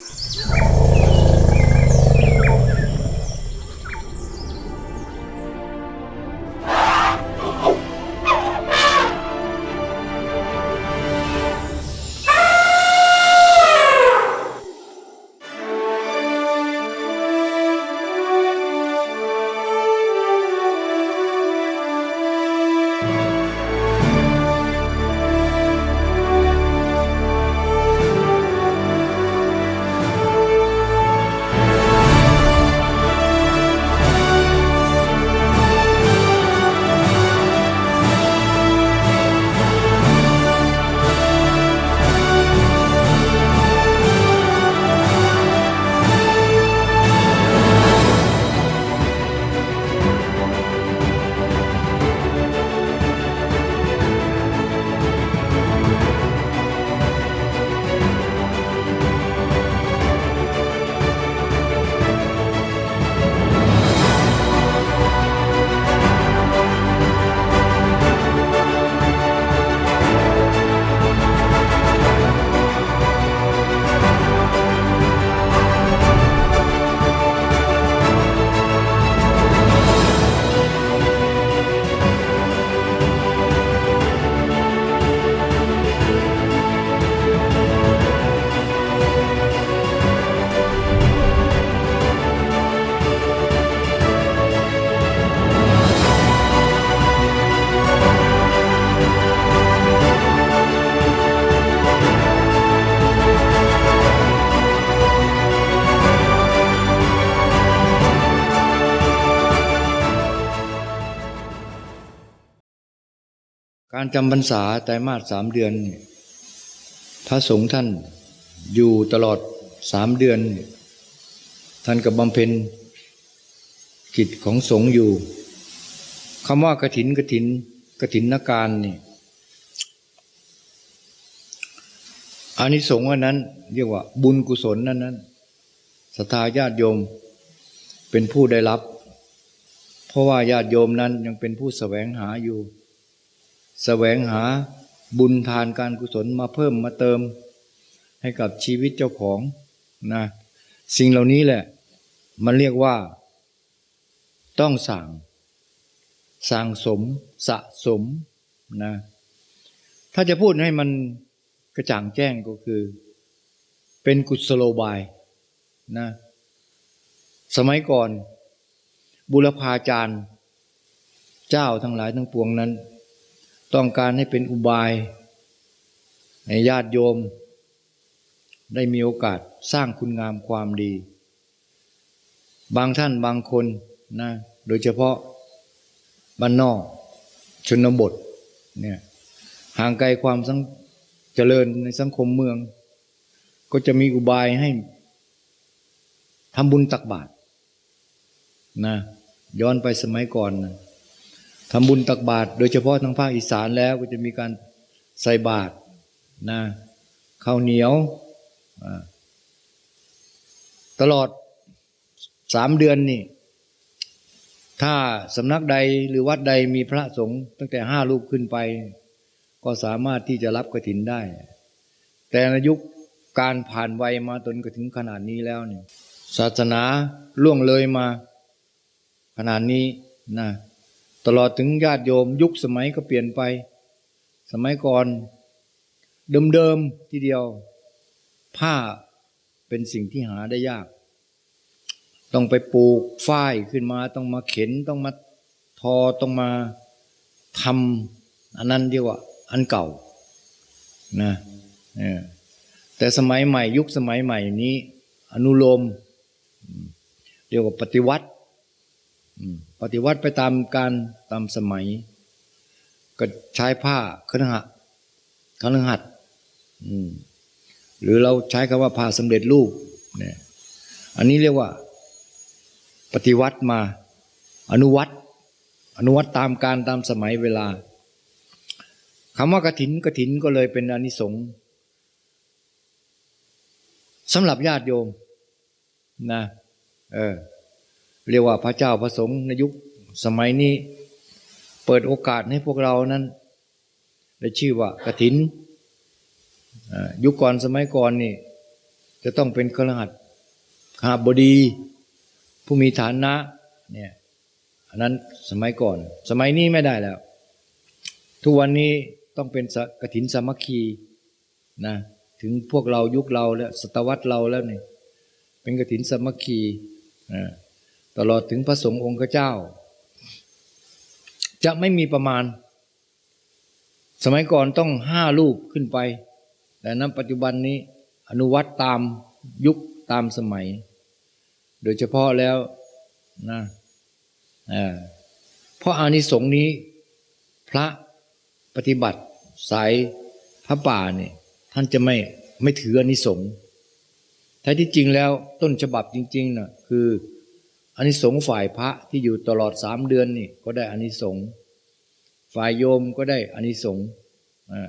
Música การจำพรรษาไตรมาสสามเดือนเนี่ยพระสงฆ์ท่านอยู่ตลอดสามเดือนเนี่ยท่านกับบำเพ็ญกิจของสงฆ์อยู่คำว่ากระถินกระถินกระถินนการนี่อานิสงส์อันนั้น เรียกว่า บุญกุศลนั้นนั้นศรัทธาญาติโยมเป็นผู้ได้รับ เพราะว่าญาติโยมนั้นยังเป็นผู้แสวงหาอยู่ แสวงหาบุญทานการกุศลมาเพิ่มมาเติม ให้กับชีวิตเจ้าของนะสิ่งเหล่านี้แหละ มันเรียกว่า ต้องสั่งสั่งสมสะสมนะถ้าจะพูดให้มันกระจ่างแจ้งก็คือ เป็นกุศโลบายนะสมัยก่อน บุรพาจารย์ เจ้าทั้งหลายทั้งปวงนั้น ต้องการให้เป็นอุบาย ให้ญาติโยม ได้มีโอกาสสร้างคุณงามความดี บางท่านบางคนนะโดยเฉพาะบ้านนอก ชนบทเนี่ยห่างไกลความสังเจริญในสังคมเมือง ก็จะมีอุบายให้ทำบุญตักบาตรนะย้อนไปสมัยก่อนนะ ทำบุญตักบาตรโดยเฉพาะทางภาคอีสานแล้วก็จะมีการใส่บาตรนะข้าวเหนียว ตลอดสามเดือนนี่ ถ้าสำนักใดหรือวัดใดมีพระสงฆ์ตั้งแต่ห้ารูปขึ้นไป ก็สามารถที่จะรับกระถินได้ แต่ในยุคการผ่านวัยมาจนกระถึงขนาดนี้แล้วเนี่ยศาสนาล่วงเลยมาขนาดนี้นะ ตลอดถึงญาติโยมยุคสมัยก็เปลี่ยนไป สมัยก่อน เดิมๆทีเดียว ผ้าเป็นสิ่งที่หาได้ยาก ต้องไปปลูกฝ้ายขึ้นมา ต้องมาเข็นต้องมาทอต้องมาทำอันนั้นเรียกว่าอันเก่านะแต่สมัยใหม่ยุคสมัยใหม่นี้ อนุโลมเรียกว่าปฏิวัติ ปฏิวัติไปตามการตามสมัย ก็ใช้ผ้าคณหะคณหัดหรือเราใช้คำว่าผ้าสำเร็จรูปเนี่ยอันนี้เรียกว่า ปฏิวัติมาอนุวัตอนุวัตตามการตามสมัยเวลาคำว่ากระถินกระถินก็เลยเป็นอนิสงส์สำหรับญาติโยมนะ เออ เรียกว่าพระเจ้าพระสงฆ์ในยุคสมัยนี้ เปิดโอกาสให้พวกเรานั้น ได้ชื่อว่ากระถิน ยุคก่อนสมัยก่อนนี่ จะต้องเป็นครหัสขหาบดี ผู้มีฐานะเนี่ยอันนั้นสมัยก่อน สมัยนี้ไม่ได้แล้ว ทุกวันนี้ต้องเป็นสะกถินสามัคคีนะถึงพวกเรายุคเราแล้วศตวรรษเราแล้วเนี่ยเป็นกถินสามัคคีนะ ตลอดถึงพระสงฆ์องค์เจ้า จะไม่มีประมาณ สมัยก่อนต้องห้ารูปขึ้นไป แต่นั้นปัจจุบันนี้อนุวัตตามยุคตามสมัย โดยเฉพาะแล้วนะเอ่อเพราะอานิสงส์นี้ พระปฏิบัติสายพระป่าเนี่ยท่านจะไม่ไม่ถืออานิสงส์แท้ที่จริงแล้วต้นฉบับจริงๆนะคือ อานิสงส์ฝ่ายพระที่อยู่ตลอดสามเดือนนี่ก็ได้อานิสงส์ฝ่ายโยมก็ได้อานิสงส์อ่า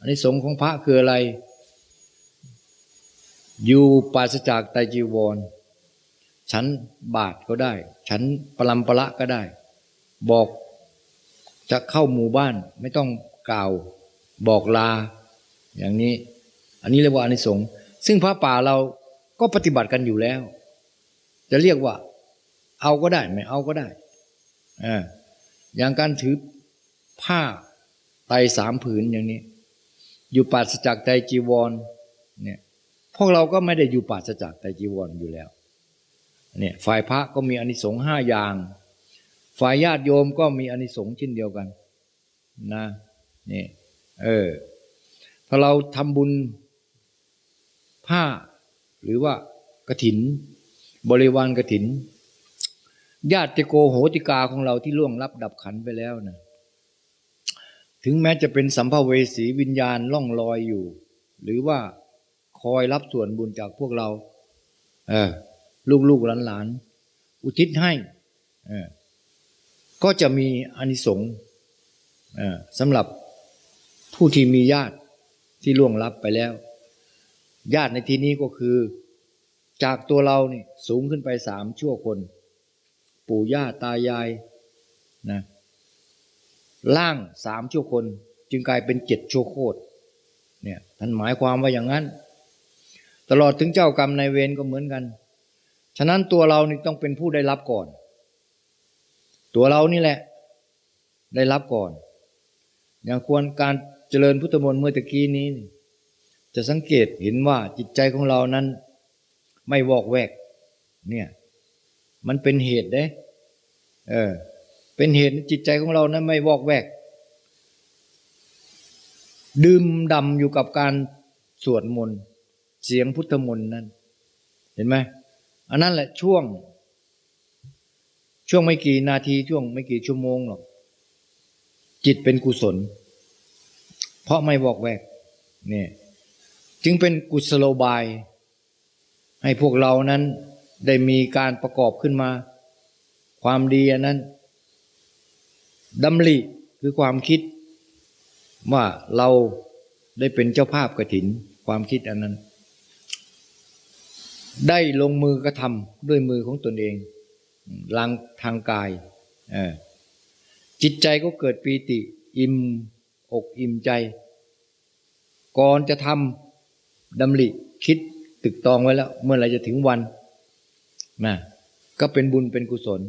อานิสงส์ของพระคืออะไร อยู่ปราศจากไตจีวรฉันบาทก็ได้ฉันปรัมปละก็ได้ บอกจะเข้าหมู่บ้านไม่ต้องกล่าวบอกลา อย่างนี้ อันนี้เรียกว่าอานิสงส์ซึ่งพระป่าเราก็ปฏิบัติกันอยู่แล้ว จะเรียกว่า เอาก็ได้ ไม่เอาก็ได้ออย่างการถือผ้าไตสามผืนอย่างนี้ อยู่ปราศจากไตจีวร เนี่ยพวกเราก็ไม่ได้อยู่ปราศจากไตจีวรอยู่แล้ว เนี่ยฝ่ายพระก็มีอานิสงส์ห้าอย่าง ฝ่ายญาติโยมก็มีอานิสงส์เช่นเดียวกัน นะนี่เออถ้าเราทำบุญผ้าหรือว่ากระถิน บริวารกระถิน ญาติโกโหติกาของเราที่ล่วงลับดับขันไปแล้วนะถึงแม้จะเป็นสัมภเวสีวิญญาณล่องลอยอยู่ หรือว่าคอยรับส่วนบุญจากพวกเรา เออ ลูกๆหลานๆอุทิศให้ เออ ก็จะมีอนิสงส์เออสำหรับผู้ที่มีญาติที่ล่วงลับไปแล้ว ญาติในที่นี้ก็คือ จากตัวเรานี่สูงขึ้นไปสามชั่วคน ปู่ย่าตายายนะล่างสามชั่วคน จึงกลายเป็นเจ็ดชั่วโคตรเนี่ยท่านหมายความว่าอย่างนั้น ตลอดถึงเจ้ากรรมนายเวรก็เหมือนกัน ฉะนั้นตัวเรานี่ต้องเป็นผู้ได้รับก่อน ตัวเรานี่แหละ ได้รับก่อน อย่างควรการเจริญพุทธมนต์เมื่อตะกี้นี้ จะสังเกตเห็นว่าจิตใจของเรานั้น ไม่วอกแวกเนี่ย มันเป็นเหตุเด้ เออ เป็นเหตุจิตใจของเรานั้นไม่วอกแวก ดื่มดำอยู่กับการสวดมนต์เสียงพุทธมนต์นั้น เห็นไหมอันนั้นแหละช่วง ช่วงไม่กี่นาทีช่วงไม่กี่ชั่วโมงหรอก จิตเป็นกุศล เพราะไม่บอกแวกเนี่ยจึงเป็นกุศโลบาย ให้พวกเรานั้น ได้มีการประกอบขึ้นมา ความดีอันนั้นดำริคือความคิด ว่าเราได้เป็นเจ้าภาพกระถิน ความคิดอันนั้น ได้ลงมือกระทำด้วยมือของตนเองลังทางกายจิตใจก็เกิดปีติ อิ่มอกอิ่มใจ ก่อนจะทำดำริคิดตึกตองไว้แล้ว เมื่อไรจะถึงวัน นะก็เป็นบุญเป็นกุศล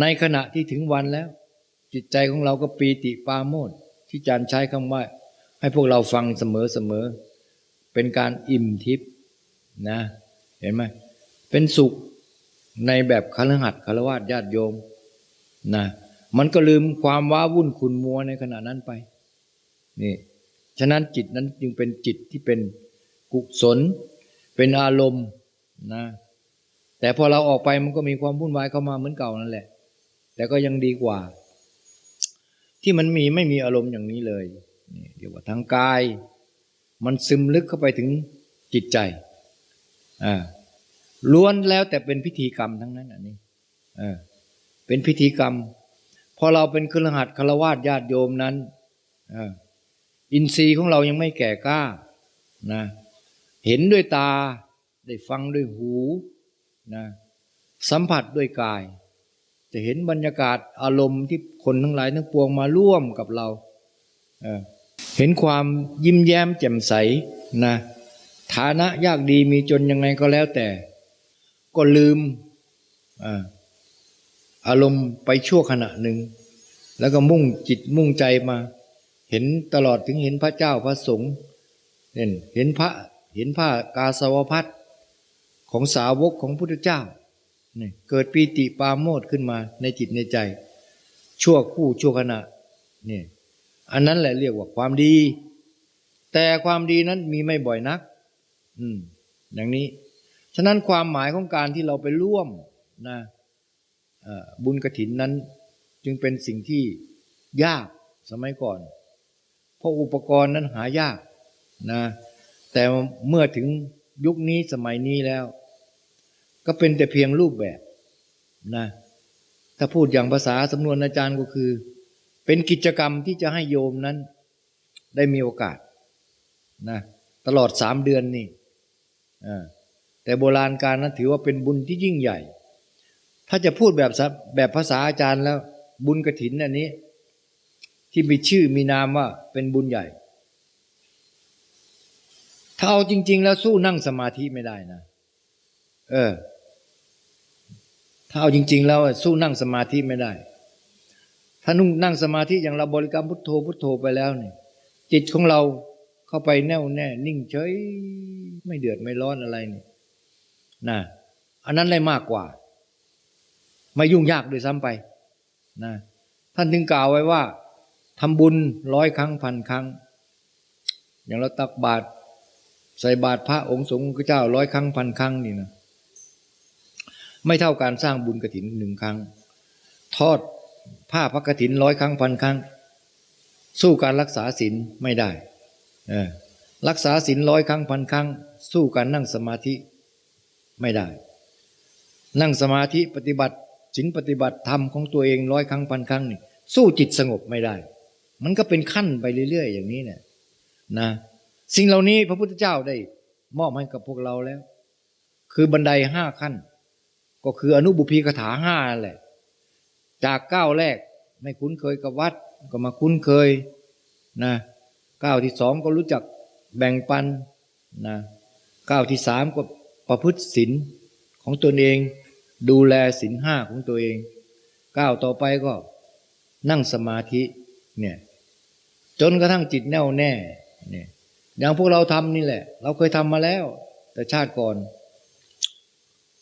ในขณะที่ถึงวันแล้ว จิตใจของเราก็ปีติปาโมดที่จารย์ใช้คำว่า ให้พวกเราฟังเสมอเสมอ เป็นการอิ่มทิพย์นะ เห็นไหมเป็นสุขในแบบคารหัดคารวาสญาติโยมนะมันก็ลืมความว้าวุ่นขุนมัวในขณะนั้นไปนี่ฉะนั้นจิตนั้นจึงเป็นจิตที่เป็นกุศล เป็นอารมณ์นะ แต่พอเราออกไปมันก็มีความวุ่นวายเข้ามาเหมือนเก่านั่นแหละ แต่ก็ยังดีกว่า ที่มันมีไม่มีอารมณ์อย่างนี้เลยเรียกว่าทางกาย มันซึมลึกเข้าไปถึงจิตใจอ่าล้วนแล้วแต่เป็นพิธีกรรมทั้งนั้นอันนี้เออเป็นพิธีกรรมพอเราเป็นครหัสคารวาสญาติโยมนั้นออินทรีย์ของเรายังไม่แก่กล้านะเห็นด้วยตาได้ฟังด้วยหู นะสัมผัสด้วยกาย จะเห็นบรรยากาศอารมณ์ที่คนทั้งหลายทั้งปวงมาร่วมกับเราเเห็นความยิ้มแย้มแจ่มใสนะฐานะยากดีมีจนยังไงก็แล้วแต่ ก็ลืมอารมณ์ไปชั่วขณะหนึ่ง แล้วก็มุ่งจิตมุ่งใจมา เห็นตลอดถึงเห็นพระเจ้าพระสงฆ์เห็นเห็นพระเห็นผ้ากาสาวพัด ของสาวกของพุทธเจ้าเกิดปีติปาโมดขึ้นมาในจิตในใจ ชั่วคู่ชั่วขณะนี่อันนั้นแหละเรียกว่าความดี แต่ความดีนั้นมีไม่บ่อยนัก อืมอย่างนี้ ฉะนั้นความหมายของการที่เราไปร่วมนะบุญกระถินนั้น จึงเป็นสิ่งที่ยากสมัยก่อน เพราะอุปกรณ์นั้นหายากนะแต่เมื่อถึงยุคนี้สมัยนี้แล้ว ก็เป็นแต่เพียงรูปแบบนะถ้าพูดอย่างภาษาสำนวนอาจารย์ก็คือ เป็นกิจกรรมที่จะให้โยมนั้น ได้มีโอกาสนะตลอดสามเดือนนี่แต่โบราณการนั้นถือว่าเป็นบุญที่ยิ่งใหญ่ ถ้าจะพูดแบบแบบภาษาอาจารย์แล้ว บุญกระถินอันนี้ ที่มีชื่อมีนามว่าเป็นบุญใหญ่ถ้าเอาจริง ๆ แล้วสู้นั่งสมาธิไม่ได้นะ เออ ถ้าเอาจริง ๆ แล้วสู้นั่งสมาธิไม่ได้ ถ้านุ่งนั่งสมาธิอย่างเราบริกรรมพุทโธพุทโธไปแล้วเนี่ยจิตของเราเข้าไปแน่วแน่ นิ่งเฉยไม่เดือดไม่ร้อนอะไรเนี่ยนะอันนั้นได้มากกว่า ไม่ยุ่งยากด้วยซ้ำไปนะท่านถึงกล่าวไว้ว่าทำบุญร้อยครั้งพันครั้ง อย่างเราตักบาตรใส่บาตรพระองค์สงฆ์พระเจ้าร้อยครั้งพันครั้งนี่นะ ไม่เท่าการสร้างบุญกระถินหนึ่งครั้ง ทอดผ้าพระกฐินร้อยครั้งพันครั้ง สู้การรักษาศีลไม่ได้รักษาศีลร้อยครั้งพันครั้ง สู้การนั่งสมาธิไม่ได้ นั่งสมาธิปฏิบัติศีลปฏิบัติธรรมของตัวเองร้อยครั้งพันครั้งนี่สู้จิตสงบไม่ได้ มันก็เป็นขั้นไปเรื่อย ๆ อย่างนี้เนี่ยนะสิ่งเหล่านี้พระพุทธเจ้าได้มอบให้กับพวกเราแล้ว คือบันไดห้าขั้น ก็คืออนุบุพีคาถาห้าแหละ จากก้าแรกไม่คุ้นเคยกับวัด ก็มาคุ้นเคยนะก้าที่สองก็รู้จักแบ่งปันนะก้าที่สามก็ประพฤติศีลของตนเอง ดูแลศีลห้าของตัวเองก้าต่อไปก็นั่งสมาธิเนี่ยจนกระทั่งจิตแน่วแน่เนี่ยอย่างพวกเราทำนี่แหละ เราเคยทำมาแล้ว แต่ชาติก่อน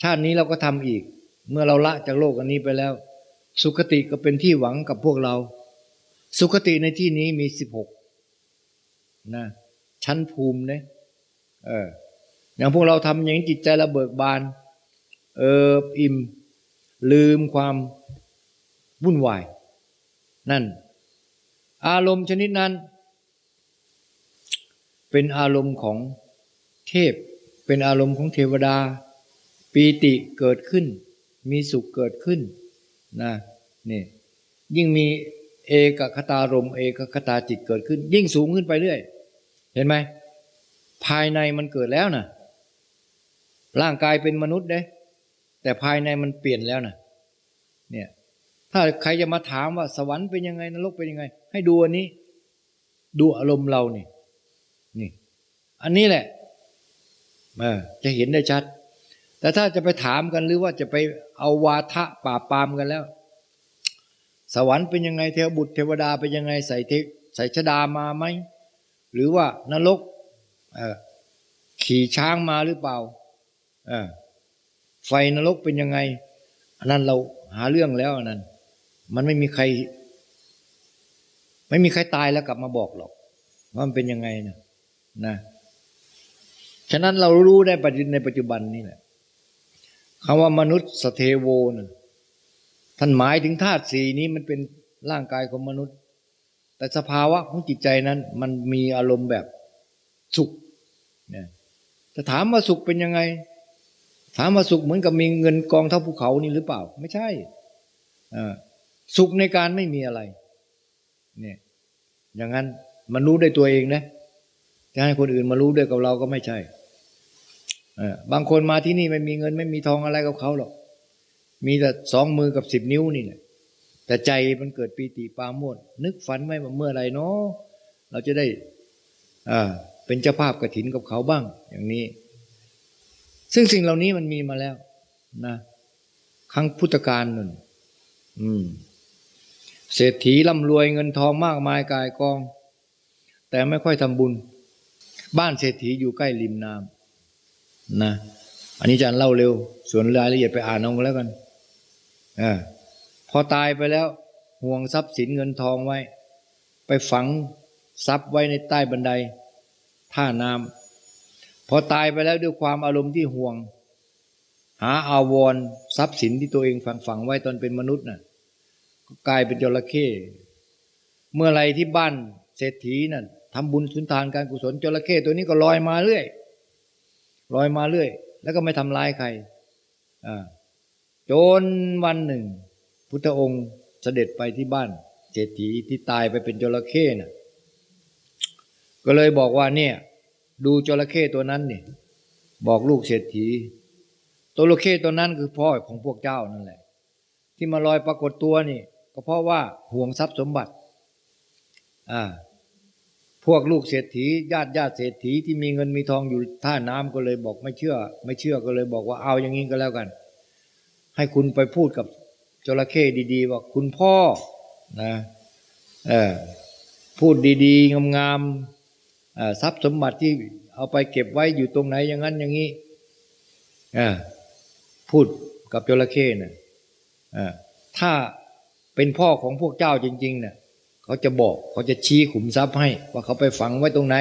ชาตินี้เราก็ทำอีก เมื่อเราละจากโลกอันนี้ไปแล้ว สุคติก็เป็นที่หวังกับพวกเรา สุคติในที่นี้มีสิบหกนะชั้นภูมิเนี่ยเอออย่างพวกเราทำอย่างนี้จิตใจเราเบิกบาน เอออิ่ม ลืมความวุ่นวาย นั่น อารมณ์ชนิดนั้น เป็นอารมณ์ของเทพ เป็นอารมณ์ของเทวดา ปีติเกิดขึ้น มีสุขเกิดขึ้นนะนี่ยิ่งมีเอกคตารมเอกคตาจิตเกิดขึ้น ยิ่งสูงขึ้นไปเรื่อย เห็นไหมภายในมันเกิดแล้วนะร่างกายเป็นมนุษย์เด้แต่ภายในมันเปลี่ยนแล้วนะเนี่ยถ้าใครจะมาถามว่าสวรรค์เป็นยังไงนรกเป็นยังไง ให้ดูอันนี้ ดูอารมณ์เรานี่นี่ อันนี้แหละจะเห็นได้ชัด แต่ถ้าจะไปถามกันหรือว่าจะไปเอาวาทะป่าปามกันแล้ว สวรรค์เป็นยังไงเทวบุตรเทวดาเป็นยังไงใส่เทใส่ชดามาไหมหรือว่านรกเออขี่ช้างมาหรือเปล่าเออไฟนรกเป็นยังไงอันนั้นเราหาเรื่องแล้วอันนั้น มันไม่มีใคร ไม่มีใครตายแล้วกลับมาบอกหรอกว่ามันเป็นยังไงนะนะฉะนั้นเรารู้ได้ในปัจจุบันนี่แหละ คำว่ามนุษย์สเทโวนะท่านหมายถึงธาตุสีนี้มันเป็นร่างกายของมนุษย์ แต่สภาวะของจิตใจนั้น มันมีอารมณ์แบบสุขเนี่ยจะถามว่าสุขเป็นยังไง ถามว่าสุขเหมือนกับมีเงินกองเท่าภูเขานี่หรือเปล่า ไม่ใช่สุขในการไม่มีอะไรเนี่ยอย่างนั้นมันรู้ได้ตัวเองนะจะให้คนอื่นมารู้ด้วยกับเราก็ไม่ใช่ บางคนมาที่นี่ไม่มีเงินไม่มีทองอะไรกับเขาหรอก มีแต่สองมือกับสิบนิ้วนี่แหละแต่ใจมันเกิดปีติปาโมดนึกฝันไว้ว่าเมื่อไรเนาะเราจะได้อ่าเป็นเจ้าภาพกระถินกับเขาบ้าง อย่างนี้ ซึ่งสิ่งเหล่านี้มันมีมาแล้วนะครั้งพุทธกาลนั่นอืมเศรษฐีร่ำรวยเงินทองมากมายกายกอง แต่ไม่ค่อยทำบุญ บ้านเศรษฐีอยู่ใกล้ริมน้ำ นะอันนี้อาจารย์เล่าเร็ว ส่วนรายละเอียดไปอ่านเอาก็แล้วกันอพอตายไปแล้ว ห่วงทรัพย์สินเงินทองไว้ ไปฝังทรัพย์ไว้ในใต้บันได ท่าน้ำพอตายไปแล้วด้วยความอารมณ์ที่ห่วง หาอาวรทรัพย์สินที่ตัวเองฝังฝังไว้ตอนเป็นมนุษย์น่ะก็กลายเป็นจระเข้เมื่อไรที่บ้านเศรษฐีน่ะทำบุญสุนทานการกุศลจระเข้ตัวนี้ก็ลอยมาเรื่อย ลอยมาเรื่อย แล้วก็ไม่ทำร้ายใครจนวันหนึ่ง พุทธองค์เสด็จไปที่บ้านเศรษฐีที่ตายไปเป็นจระเข้น่ะ ก็เลยบอกว่าเนี่ย ดูจระเข้ตัวนั้นนี่บอกลูกเศรษฐีตัวจระเข้ตัวนั้นคือพ่อของพวกเจ้านั่นแหละ ที่มาลอยปรากฏตัวนี่ ก็เพราะว่าห่วงทรัพย์สมบัติ อ่า พวกลูกเศรษฐีญาติญาติเศรษฐีที่มีเงินมีทองอยู่ท่าน้ำก็เลยบอกไม่เชื่อ ไม่เชื่อก็เลยบอกว่าเอาอย่างนี้ก็แล้วกัน ให้คุณไปพูดกับจระเข้ดีๆว่าคุณพ่อนะเออพูดดีๆงามๆทรัพย์สมบัติที่เอาไปเก็บไว้อยู่ตรงไหนอย่างนั้นอย่างนี้พูดกับจระเข้น่ะอ่าถ้าเป็นพ่อของพวกเจ้าจริงๆเนี่ย เขาจะบอกเขาจะชี้ขุมทรัพย์ให้ ว่าเขาไปฝังไว้ตรงไหน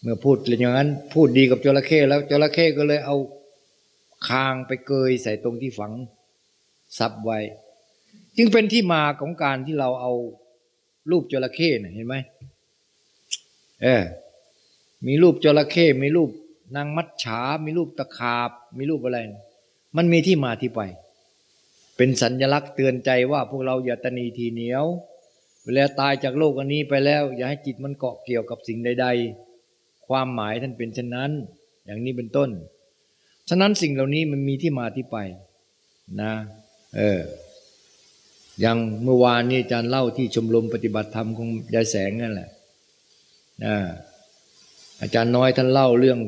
เมื่อพูดอย่างนั้น พูดดีกับจระเข้แล้วจระเข้ก็เลยเอาคางไปเกยใส่ตรงที่ฝังทรัพย์ไว้ จึงเป็นที่มาของการที่เราเอารูปจระเข้นะเห็นไหมเออมีรูปจระเข้มีรูปนางมัจฉา มีรูปตะขาบ มีรูปอะไร มันมีที่มาที่ไป เป็นสัญญลักษณ์เตือนใจว่าพวกเราอย่าตนีทีเหนียว เวลาตายจากโลกอันนี้ไปแล้ว อย่าให้จิตมันเกาะเกี่ยวกับสิ่งใด ๆ ความหมายท่านเป็นเช่นนั้น อย่างนี้เป็นต้น ฉะนั้นสิ่งเหล่านี้มันมีที่มาที่ไปนะ เอออย่างเมื่อวานนี้อาจารย์เล่าที่ชมรมปฏิบัติธรรมของยายแสงนั่นแหละนะอาจารย์น้อยท่านเล่าเรื่อง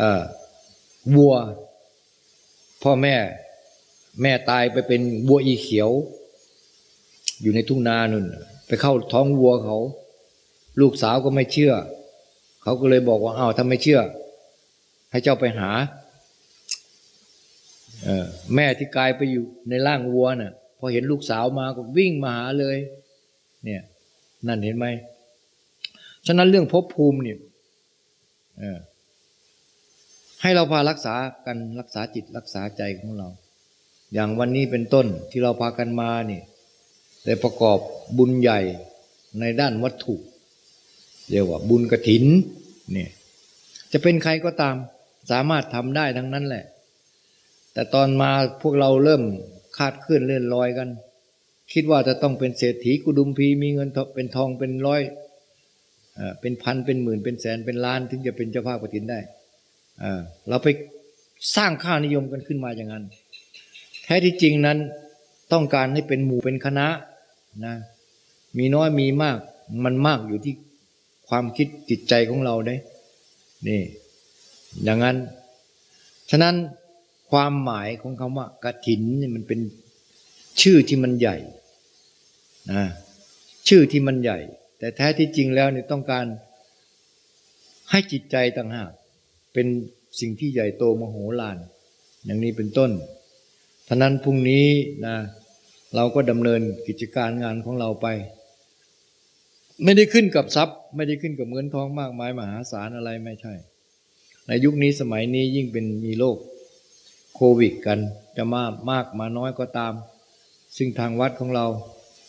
อวัว พ่อแม่ แม่ตายไปเป็นวัวอีเขียว อยู่ในทุ่งนานุ่น ไปเข้าท้องวัวเขา ลูกสาวก็ไม่เชื่อ เขาก็เลยบอกว่าอ้าวถ้าไม่เชื่อ ให้เจ้าไปหาออแม่ที่กายไปอยู่ในร่างวัวน่ะพอเห็นลูกสาวมาก็วิ่งมาหาเลย เนี่ย นั่นเห็นไหมฉะนั้นเรื่องภพภูมิเนี่ยให้เราพารักษากันรักษาจิตรักษาใจของเรา อย่างวันนี้เป็นต้นที่เราพากันมาเนี่ย ได้ประกอบบุญใหญ่ในด้านวัตถุ เรียกว่าบุญกระถินเนี่ยจะเป็นใครก็ตามสามารถทำได้ทั้งนั้นแหละ แต่ตอนมาพวกเราเริ่มคาดเคลื่อนเลื่อนลอยกัน คิดว่าจะต้องเป็นเศรษฐีกุดุมพีมีเงินเป็นทองเป็นร้อยเป็นพันเป็นหมื่นเป็นแสนเป็นล้านถึงจะเป็นเจ้าภาพกฐินได้เราไปสร้างค่านิยมกันขึ้นมาอย่างนั้น แท้ที่จริงนั้นต้องการให้เป็นหมู่เป็นคณะ นะมีน้อยมีมาก มันมากอยู่ที่ความคิดจิตใจของเราได้นี่อย่างนั้น ฉะนั้นความหมายของคำว่ากระถินนี่มันเป็นชื่อที่มันใหญ่นะชื่อที่มันใหญ่ แต่แท้ที่จริงแล้วเนี่ยต้องการให้จิตใจต่างหากเป็นสิ่งที่ใหญ่โตมโหฬารอย่างนี้เป็นต้นท่านั้นพรุ่งนี้นะ เราก็ดำเนินกิจการงานของเราไป ไม่ได้ขึ้นกับทรัพย์ ไม่ได้ขึ้นกับเงินทองมากมายมหาศาลอะไรไม่ใช่ ในยุคนี้สมัยนี้ยิ่งเป็นมีโรคโควิดกันจะมามากมาน้อยก็ตาม ซึ่งทางวัดของเรา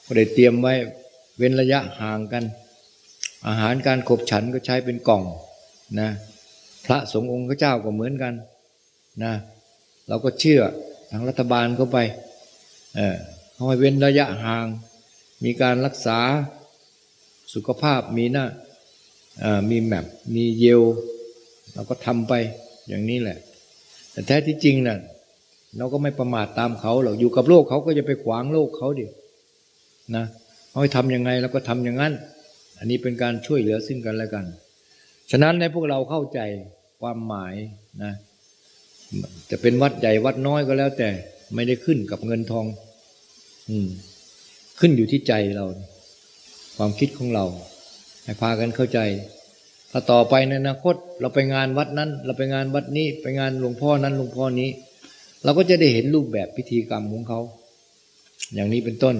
ก็ได้เตรียมไว้เว้นระยะห่างกัน อาหารการขบฉันก็ใช้เป็นกล่องนะพระสงฆ์องค์เจ้าก็เหมือนกันนะเราก็เชื่อทางรัฐบาลเข้าไปเออ เขาให้เว้นระยะห่าง มีการรักษาสุขภาพมีหน้ามีแมปมีเยลเราก็ทำไปอย่างนี้แหละ แต่แท้ที่จริงนะ่ะเราก็ไม่ประมาทตามเขาหรอกอยู่กับโลกเขาก็จะไปขวางโลกเขาดินะเขาให้ทำยังไงเราก็ทำอย่างนั้น อันนี้เป็นการช่วยเหลือซึ่งกันและกัน ฉะนั้นในพวกเราเข้าใจความหมายนะจะเป็นวัดใหญ่วัดน้อยก็แล้วแต่ไม่ได้ขึ้นกับเงินทอง ขึ้นอยู่ที่ใจเรา ความคิดของเราให้พากันเข้าใจ ถ้าต่อไปในอนาคต เราไปงานวัดนั้น เราไปงานวัดนี้ ไปงานหลวงพ่อนั้นหลวงพ่อนี้ เราก็จะได้เห็นรูปแบบพิธีกรรมของเขา อย่างนี้เป็นต้น